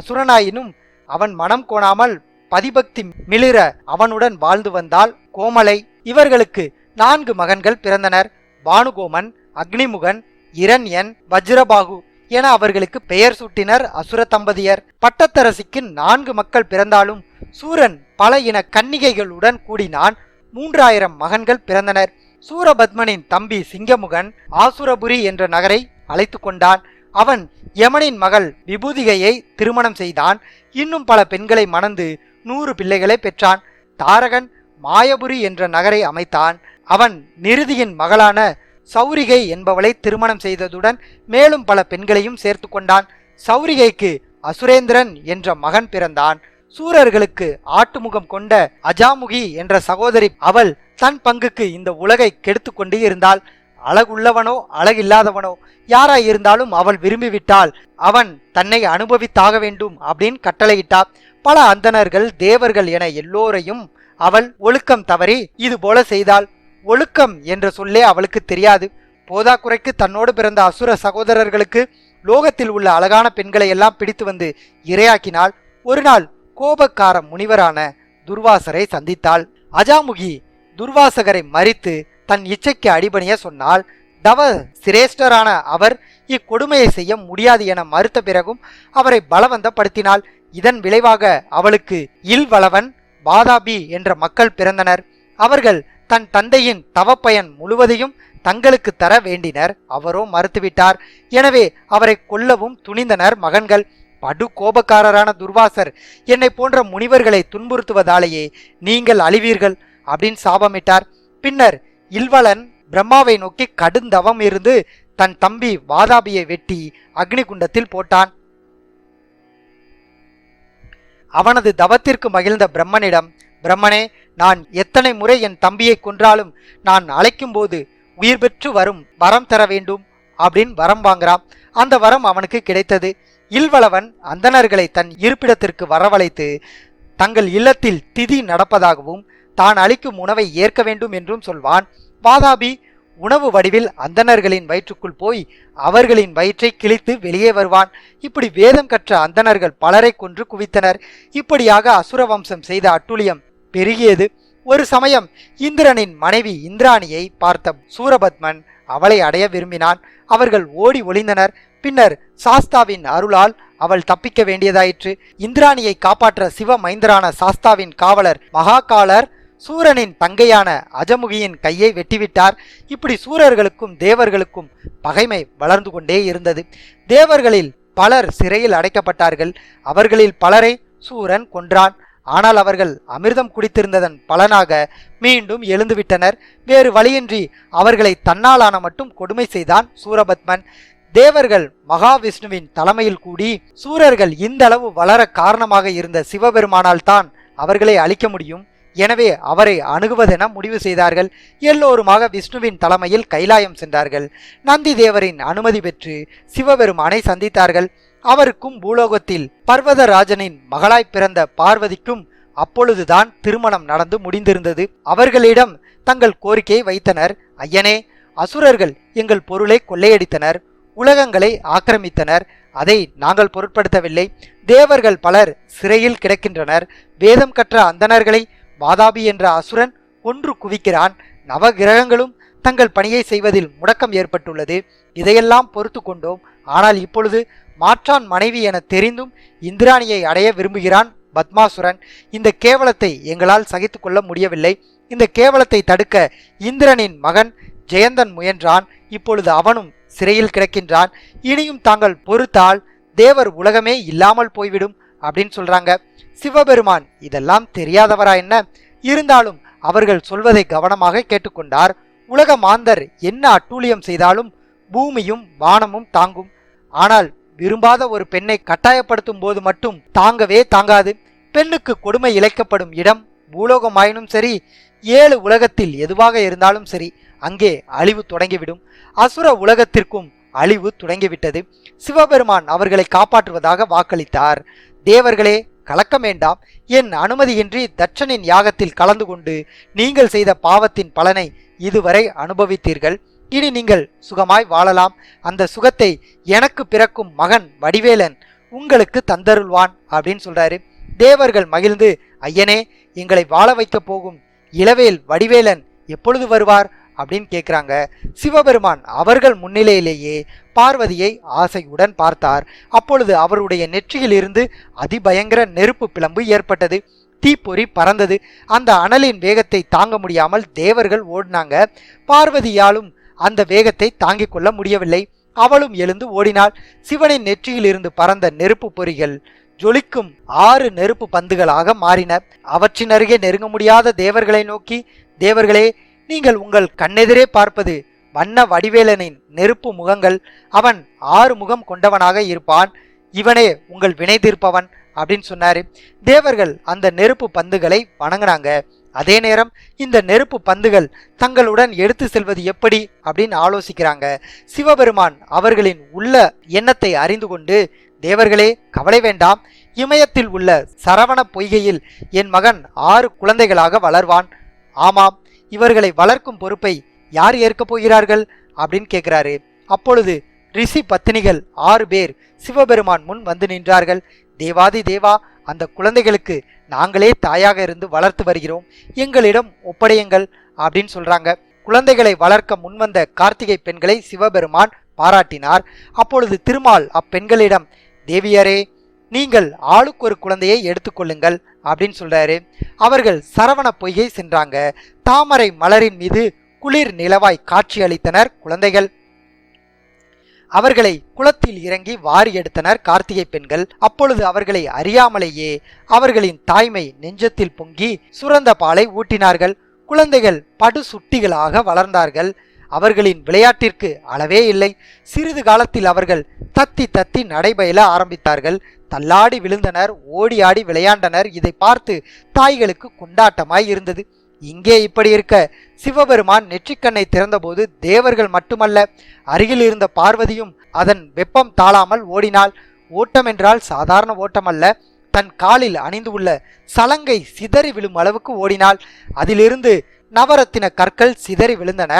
அசுரனாயினும் அவன் மனம் கோணாமல் பதிபக்தி மிளிர அவனுடன் வாழ்ந்து வந்தால் கோமலை. இவர்களுக்கு நான்கு மகன்கள் பிறந்தனர். பானுகோமன் அக்னிமுகன் இரண்யன் வஜ்ரபாகு என அவர்களுக்கு பெயர் சூட்டினர் அசுர தம்பதியர். பட்டத்தரசிக்கு நான்கு மக்கள் பிறந்தாலும் சூரன் பல இன கன்னிகைகளுடன் கூடினான். மூன்றாயிரம் மகன்கள் பிறந்தனர். சூரபத்மனின் தம்பி சிங்கமுகன் ஆசுரபுரி என்ற நகரை அழைத்து கொண்டான். அவன் யமனின் மகள் விபூதிகையை திருமணம் செய்தான். இன்னும் பல பெண்களை மணந்து நூறு பிள்ளைகளை பெற்றான். தாரகன் மாயபுரி என்ற நகரை அமைத்தான். அவன் நிருதியின் மகளான சௌரிகை என்பவளை திருமணம் செய்ததுடன் மேலும் பல பெண்களையும் சேர்த்து கொண்டான். சௌரிகைக்கு அசுரேந்திரன் என்ற மகன் பிறந்தான். சூரர்களுக்கு ஆட்டுமுகம் கொண்ட அஜாமுகி என்ற சகோதரி அவள் தன் பங்குக்கு இந்த உலகை கெடுத்து கொண்டு இருந்தாள். அழகுள்ளவனோ அழகில்லாதவனோ யாராய் இருந்தாலும் அவள் விரும்பிவிட்டால் அவன் தன்னை அனுபவித்தாக வேண்டும் அப்படின்னு கட்டளையிட்டார் பல அந்தணர்கள் தேவர்கள் என எல்லோரையும் அவள் ஒழுக்கம் தவறி இது போல செய்தாள். ஒழுக்கம் என்ற சொல்லே அவளுக்கு தெரியாது. போதாக்குறைக்கு தன்னோடு பிறந்த அசுர சகோதரர்களுக்கு லோகத்தில் உள்ள அழகான பெண்களை எல்லாம் பிடித்து வந்து இரையாக்கினாள். ஒரு நாள் கோபக்கார முனிவரான துர்வாசரை சந்தித்தாள். அஜாமுகி துர்வாசகரை மறித்து தன் இச்சைக்கு அடிபணிய சொன்னால் தவ சிரேஷ்டரான அவர் இக்கொடுமையை செய்ய முடியாது என மறுத்த பிறகும் அவரை பலவந்தப்படுத்தினாள். இதன் விளைவாக அவளுக்கு இல்வளவன் பாதாபி என்ற மக்கள் பிறந்தனர். அவர்கள் தன் தந்தையின் தவப்பயன் முழுவதையும் தங்களுக்கு தர வேண்டினர். அவரோ மறுத்துவிட்டார். எனவே அவரை கொல்லவும் துணிந்தனர் மகன்கள். படு கோபக்காரரான துர்வாசர் என்னை போன்ற முனிவர்களை துன்புறுத்துவதாலேயே நீங்கள் அழிவீர்கள் அப்படின்னு சாபமிட்டார். பின்னர் இல்வலன் பிரம்மாவை நோக்கி கடுந்தவம் இருந்து தன் தம்பி வாதாபியை வெட்டி அக்னிகுண்டத்தில் போட்டான். அவனது தவத்திற்கு மகிழ்ந்த பிரம்மனிடம் பிரம்மனே நான் எத்தனை முறை என் தம்பியை கொன்றாலும் நான் அழைக்கும்போது உயிர் பெற்று வரும் வரம் தர வேண்டும் அப்படின்னு வரம் வாங்குறான். அந்த வரம் அவனுக்கு கிடைத்தது. இல்வளவன் அந்தணர்களை தன் இருப்பிடத்திற்கு வரவழைத்து தங்கள் இல்லத்தில் திதி நடப்பதாகவும் தான் அளிக்கும் உணவை ஏற்க வேண்டும் என்றும் சொல்வான். வாதாபி உணவு வடிவில் அந்தணர்களின் வயிற்றுக்குள் போய் அவர்களின் வயிற்றை கிழித்து வெளியே வருவான். இப்படி வேதம் கற்ற அந்தணர்கள் பலரை கொன்று குவித்தனர். இப்படியாக அசுர வம்சம் செய்த அட்டுழியம் பெருகியது. ஒரு சமயம் இந்திரனின் மனைவி இந்திராணியை பார்த்த சூரபத்மன் அவளை அடைய விரும்பினான். அவர்கள் ஓடி ஒளிந்தனர். பின்னர் சாஸ்தாவின் அருளால் அவள் தப்பிக்க வேண்டியதாயிற்று. இந்திராணியை காப்பாற்ற சிவ மைந்தரான சாஸ்தாவின் காவலர் மகாகாலர் சூரனின் தங்கையான அஜமுகியின் கையை வெட்டிவிட்டார். இப்படி சூரர்களுக்கும் தேவர்களுக்கும் பகைமை வளர்ந்து கொண்டே இருந்தது. தேவர்களில் பலர் சிறையில் அடைக்கப்பட்டார்கள். அவர்களில் பலரை சூரன் கொன்றான். ஆனால் அவர்கள் அமிர்தம் குடித்திருந்ததன் பலனாக மீண்டும் எழுந்துவிட்டனர். வேறு வழியின்றி அவர்களை தன்னாலான மட்டும் கொடுமை செய்தான் சூரபத்மன். தேவர்கள் மகாவிஷ்ணுவின் தலைமையில் கூடி சூரர்கள் இந்த அளவு வளர காரணமாக இருந்த சிவபெருமானால் தான் அவர்களை அழிக்க முடியும். எனவே அவரை அணுகுவதென முடிவு செய்தார்கள். எல்லோருமாக விஷ்ணுவின் தலைமையில் கைலாயம் சென்றார்கள். நந்தி தேவரின் அனுமதி பெற்று சிவபெருமானை சந்தித்தார்கள். அவருக்கும் பூலோகத்தில் பர்வதராஜனின் மகளாய் பிறந்த பார்வதிக்கும் அப்பொழுதுதான் திருமணம் நடந்து முடிந்திருந்தது. அவர்களிடம் தங்கள் கோரிக்கையை வைத்தனர். ஐயனே அசுரர்கள் எங்கள் பொருளை கொள்ளையடித்தனர். உலகங்களை ஆக்கிரமித்தனர். அதை நாங்கள் பொருட்படுத்தவில்லை. தேவர்கள் பலர் சிறையில் கிடக்கின்றனர். வேதம் கற்ற அந்தணர்களை வாதாபி என்ற அசுரன் ஒன்று குவிக்கிறான். நவகிரகங்களும் தங்கள் பணியை செய்வதில் முடக்கம் ஏற்பட்டுள்ளது. இதையெல்லாம் பொறுத்து கொண்டோம். ஆனால் இப்பொழுது மாற்றான் மனைவி என தெரிந்தும் இந்திராணியை அடைய விரும்புகிறான் பத்மாசுரன். இந்த கேவலத்தை எங்களால் சகித்து கொள்ள முடியவில்லை. இந்த கேவலத்தை தடுக்க இந்திரனின் மகன் ஜெயந்தன் முயன்றான். இப்பொழுது அவனும் சிறையில் கிடக்கின்றான். இனியும் தாங்கள் பொறுத்தால் தேவர் உலகமே இல்லாமல் போய்விடும். அப்படின்னு சொல்றாங்க. சிவபெருமான் இதெல்லாம் தெரியாதவரா என்ன? இருந்தாலும் அவர்கள் சொல்வதை கவனமாக கேட்டுக்கொண்டார். உலக மாந்தர் என்ன அட்டூழியம் செய்தாலும் பூமியும் வானமும் தாங்கும். ஆனால் விரும்பாத ஒரு பெண்ணை கட்டாயப்படுத்தும் போது மட்டும் தாங்கவே தாங்காது. பெண்ணுக்கு கொடுமை இழைக்கப்படும் இடம் பூலோகமாயினும் சரி ஏழு உலகத்தில் எதுவாக இருந்தாலும் சரி அங்கே அழிவு தொடங்கிவிடும். அசுர உலகத்திற்கும் அழிவு தொடங்கிவிட்டது. சிவபெருமான் அவர்களை காப்பாற்றுவதாக வாக்களித்தார். தேவர்களே கலக்கம் வேண்டாம். என் அனுமதியின்றி தட்சனின் யாகத்தில் கலந்து கொண்டு நீங்கள் செய்த பாவத்தின் பலனை இதுவரை அனுபவித்தீர்கள். இனி நீங்கள் சுகமாய் வாழலாம். அந்த சுகத்தை எனக்கு பிறக்கும் மகன் வடிவேலன் உங்களுக்கு தந்தருள்வான் அப்படின்னு சொல்றாரு. தேவர்கள் மகிழ்ந்து ஐயனே எங்களை வாழ வைக்க போகும் இளவேல் வடிவேலன் எப்பொழுது வருவார்? அப்படின்னு கேட்குறாங்க சிவபெருமான் அவர்கள் முன்னிலையிலேயே பார்வதியை ஆசையுடன் பார்த்தார். அப்பொழுது அவருடைய நெற்றியில் இருந்து அதிபயங்கர நெருப்பு பிளம்பு ஏற்பட்டது. தீப்பொறி பறந்தது. அந்த அனலின் வேகத்தை தாங்க முடியாமல் தேவர்கள் ஓடினாங்க. பார்வதியாலும் அந்த வேகத்தை தாங்கிக் கொள்ள முடியவில்லை. அவளும் எழுந்து ஓடினாள். சிவனின் நெற்றியில் இருந்து பறந்த நெருப்பு பொறிகள் ஜொலிக்கும் ஆறு நெருப்பு பந்துகளாக மாறின. அவற்றின் அருகே நெருங்க முடியாத தேவர்களை நோக்கி தேவர்களே நீங்கள் உங்கள் கண்ணெதிரே பார்ப்பது வண்ண வடிவேலனின் நெருப்பு முகங்கள் அவன் ஆறு முகம் கொண்டவனாக இருப்பான். இவனே உங்கள் வினை தீர்ப்பவன் அப்படின்னு சொன்னாரு. தேவர்கள் அந்த நெருப்பு பந்துகளை வணங்கினாங்க அதே நேரம் இந்த நெருப்பு பந்துகள் தங்களுடன் எடுத்து செல்வது எப்படி அப்படின்னு ஆலோசிக்கிறாங்க. சிவபெருமான் அவர்களின் உள்ள எண்ணத்தை அறிந்து கொண்டு தேவர்களே கவலை வேண்டாம். இமயத்தில் உள்ள சரவண பொய்கையில் என் மகன் ஆறு குழந்தைகளாக வளர்வான். ஆமாம் இவர்களை வளர்க்கும் பொறுப்பை யார் ஏற்க போகிறார்கள்? அப்படின்னு கேட்கிறாரு அப்பொழுது ரிஷி பத்தினிகள் ஆறு பேர் சிவபெருமான் முன் வந்து நின்றார்கள். தேவாதி தேவா அந்த குழந்தைகளுக்கு நாங்களே தாயாக இருந்து வளர்த்து வருகிறோம். எங்களிடம் ஒப்படையுங்கள் அப்படின்னு சொல்றாங்க. குழந்தைகளை வளர்க்க முன்வந்த கார்த்திகை பெண்களை சிவபெருமான் பாராட்டினார். அப்பொழுது திருமால் அப்பெண்களிடம் தேவியரே நீங்கள் ஆளுக்கு ஒரு குழந்தையை எடுத்துக்கொள்ளுங்கள் அப்படின்னு சொல்றாரு. அவர்கள் சரவண பொய்கை சென்றாங்க. தாமரை மலரின் மீது குளிர் நிலவாய் காட்சியளித்தனர் குழந்தைகள். அவர்களை குளத்தில் இறங்கி வாரி எடுத்தனர் கார்த்திகை பெண்கள். அப்பொழுது அவர்களை அறியாமலேயே அவர்களின் தாய்மை நெஞ்சத்தில் பொங்கி சுரந்த பாலை ஊட்டினார்கள். குழந்தைகள் படு சுட்டிகளாக வளர்ந்தார்கள். அவர்களின் விளையாட்டிற்கு அளவே இல்லை. சிறிது காலத்தில் அவர்கள் தத்தி தத்தி நடைபயில ஆரம்பித்தார்கள். தள்ளாடி விழுந்தனர் ஓடி ஆடி விளையாண்டனர். இதை பார்த்து தாய்களுக்கு கொண்டாட்டமாய் இருந்தது. இங்கே இப்படி இருக்க. சிவபெருமான் நெற்றிக்கண்ணை திறந்தபோது தேவர்கள் மட்டுமல்ல அருகில் இருந்த பார்வதியும் அதன் வெப்பம் தாழாமல் ஓடினாள். ஓட்டம் என்றால் சாதாரண ஓட்டமல்ல தன் காலில் அணிந்து உள்ள சலங்கை சிதறி விழும் அளவுக்கு ஓடினாள். அதிலிருந்து நவரத்தின கற்கள் சிதறி விழுந்தன.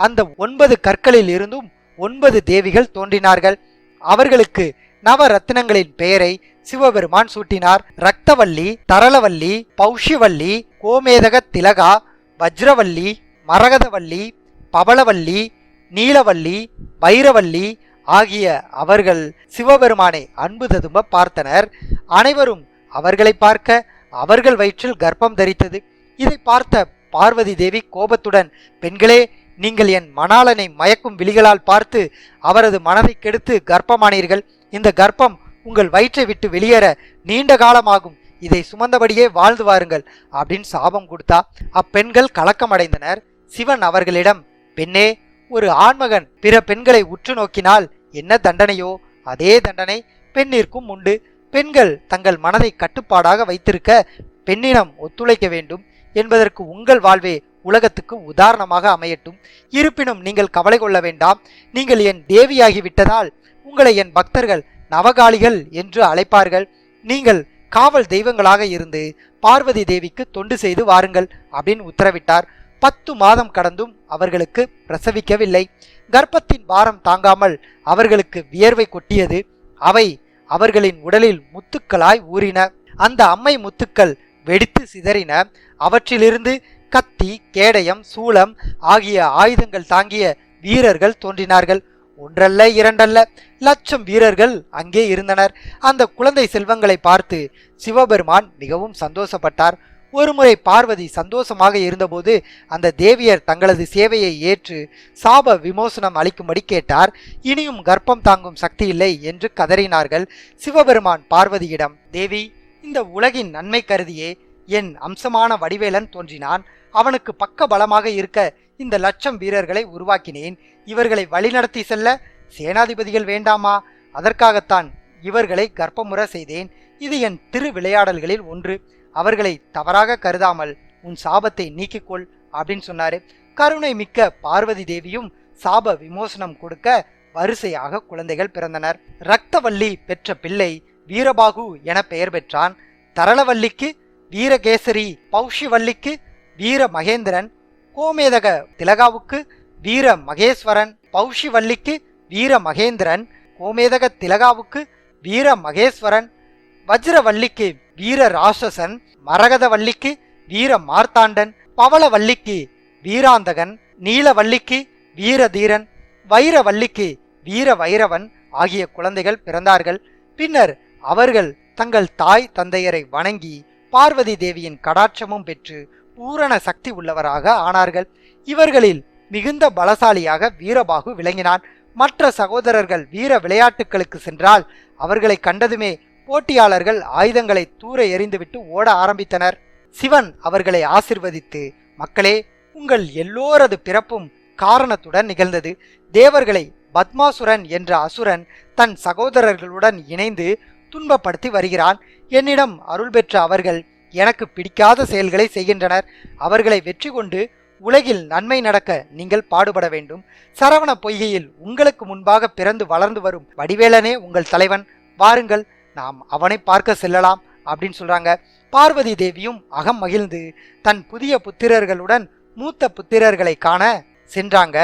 அந்த ஒன்பது கற்களில் இருந்தும் ஒன்பது தேவிகள் தோன்றினார்கள். அவர்களுக்கு நவரத்தினங்களின் பெயரை சிவபெருமான் சூட்டினார். ரக்தவல்லி தரளவல்லி பௌஷிவல்லி கோமேதக திலகா வஜ்ரவல்லி மரகதவல்லி பவளவல்லி நீலவல்லி வைரவல்லி ஆகிய அவர்கள் சிவபெருமானை அன்பு ததும்ப பார்த்தனர். அனைவரும் அவர்களை பார்க்க அவர்கள் வயிற்றில் கர்ப்பம் தரித்தது. இதை பார்த்த பார்வதி தேவி கோபத்துடன் பெண்களே நீங்கள் என் மணாளனை மயக்கும் விழிகளால் பார்த்து அவரது மனதை கெடுத்து கர்ப்பமானீர்கள். இந்த கர்ப்பம் உங்கள் வயிற்றை விட்டு வெளியேற நீண்ட காலமாகும். இதை சுமந்தபடியே வாழ்ந்து வாருங்கள் அப்படின்னு சாபம் கொடுத்தா அப்பெண்கள் கலக்கமடைந்தனர். சிவன் அவர்களிடம் பெண்ணே ஒரு ஆண்மகன் பிற பெண்களை உற்று நோக்கினால் என்ன தண்டனையோ? அதே தண்டனை பெண்ணிற்கும் உண்டு. பெண்கள் தங்கள் மனதை கட்டுப்பாடாக வைத்திருக்க பெண்ணினம் ஒத்துழைக்க வேண்டும். என்பதற்கு உங்கள் வாழ்வே உலகத்துக்கு உதாரணமாக அமையட்டும். இருப்பினும் நீங்கள் கவலை கொள்ள வேண்டாம். நீங்கள் என் தேவியாகி விட்டதால் உங்களை என் பக்தர்கள் நவகாளிகள் என்று அழைப்பார்கள். நீங்கள் காவல் தெய்வங்களாக இருந்து பார்வதி தேவிக்கு தொண்டு செய்து வாருங்கள் அப்படின்னு உத்தரவிட்டார். பத்து மாதம் கடந்தும் அவர்களுக்கு பிரசவிக்கவில்லை. கர்ப்பத்தின் பாரம் தாங்காமல் அவர்களுக்கு வியர்வை கொட்டியது. அவை அவர்களின் உடலில் முத்துக்களாய் ஊறின. அந்த அம்மை முத்துக்கள் வெடித்து சிதறின. அவற்றிலிருந்து கத்தி கேடயம் சூளம் ஆகிய ஆயுதங்கள் தாங்கிய வீரர்கள் தோன்றினார்கள். ஒன்றல்ல இரண்டல்ல. லட்சம் வீரர்கள் அங்கே இருந்தனர். அந்த குழந்தை செல்வங்களை பார்த்து சிவபெருமான் மிகவும் சந்தோஷப்பட்டார். ஒருமுறை பார்வதி சந்தோஷமாக இருந்தபோது அந்த தேவியர் தங்களது சேவையை ஏற்று சாப விமோசனம் அளிக்கும்படி கேட்டார். இனியும் கர்ப்பம் தாங்கும் சக்தி இல்லை என்று கதறினார்கள் சிவபெருமான் பார்வதியிடம். தேவி இந்த உலகின் நன்மை கருதியே. என் அம்சமான வடிவேலன் தோன்றினான். அவனுக்கு பக்க பலமாக இருக்க இந்த லட்சம் வீரர்களை உருவாக்கினேன். இவர்களை வழிநடத்தி செல்ல சேனாதிபதிகள் வேண்டாமா? அதற்காகத்தான் இவர்களை கர்ப்பமுற செய்தேன். இது என் திரு விளையாடல்களில் ஒன்று. அவர்களை தவறாக கருதாமல் உன் சாபத்தை நீக்கிக்கொள் அப்படின்னு சொன்னாரு. கருணை மிக்க பார்வதி தேவியும் சாப விமோசனம் கொடுக்க வரிசையாக குழந்தைகள் பிறந்தனர். ரக்தவல்லி பெற்ற பிள்ளை வீரபாகு என பெயர் பெற்றான். தரளவல்லிக்கு வீரகேசரி பௌஷிவல்லிக்கு வீர மகேந்திரன் கோமேதக திலகாவுக்கு வீர மகேஸ்வரன் பௌஷிவல்லிக்கு வீர மகேந்திரன் கோமேதக திலகாவுக்கு வீர மகேஸ்வரன் வஜ்ரவல்லிக்கு வீர ராட்சசன் மரகதவல்லிக்கு வீர மார்த்தாண்டன் பவளவல்லிக்கு வீராந்தகன் நீலவல்லிக்கு வீரதீரன் வைரவல்லிக்கு வீர வைரவன் ஆகிய குழந்தைகள் பிறந்தார்கள். பின்னர் அவர்கள் தங்கள் தாய் தந்தையரை வணங்கி பார்வதி தேவியின் கடாட்சமும் பெற்று பூரண சக்தி உள்ளவராக ஆனார்கள். இவர்களில் மிகுந்த பலசாலியாக வீரபாகு விளங்கினான். மற்ற சகோதரர்கள் வீர விளையாட்டுகளுக்கு சென்றால் அவர்களை கண்டதுமே போட்டியாளர்கள் ஆயுதங்களை தூர எறிந்துவிட்டு ஓட ஆரம்பித்தனர். சிவன் அவர்களை ஆசிர்வதித்து மக்களே உங்கள் எல்லோரது பிறப்பும் காரணத்துடன் நிகழ்ந்தது. தேவர்களை பத்மாசுரன் என்ற அசுரன் தன் சகோதரர்களுடன் இணைந்து துன்பப்படுத்தி வருகிறான். என்னிடம் அருள் பெற்ற அவர்கள் எனக்கு பிடிக்காத செயல்களை செய்கின்றனர். அவர்களை வெற்றி கொண்டு உலகில் நன்மை நடக்க நீங்கள் பாடுபட வேண்டும். சரவண பொய்கையில் உங்களுக்கு முன்பாக பிறந்து வளர்ந்து வரும் வடிவேலனே உங்கள் தலைவன். வாருங்கள் நாம் அவனை பார்க்க செல்லலாம் அப்படின்னு சொல்றாங்க. பார்வதி தேவியும் அகம் மகிழ்ந்து தன் புதிய புத்திரர்களுடன் மூத்த புத்திரர்களை காண சென்றாங்க.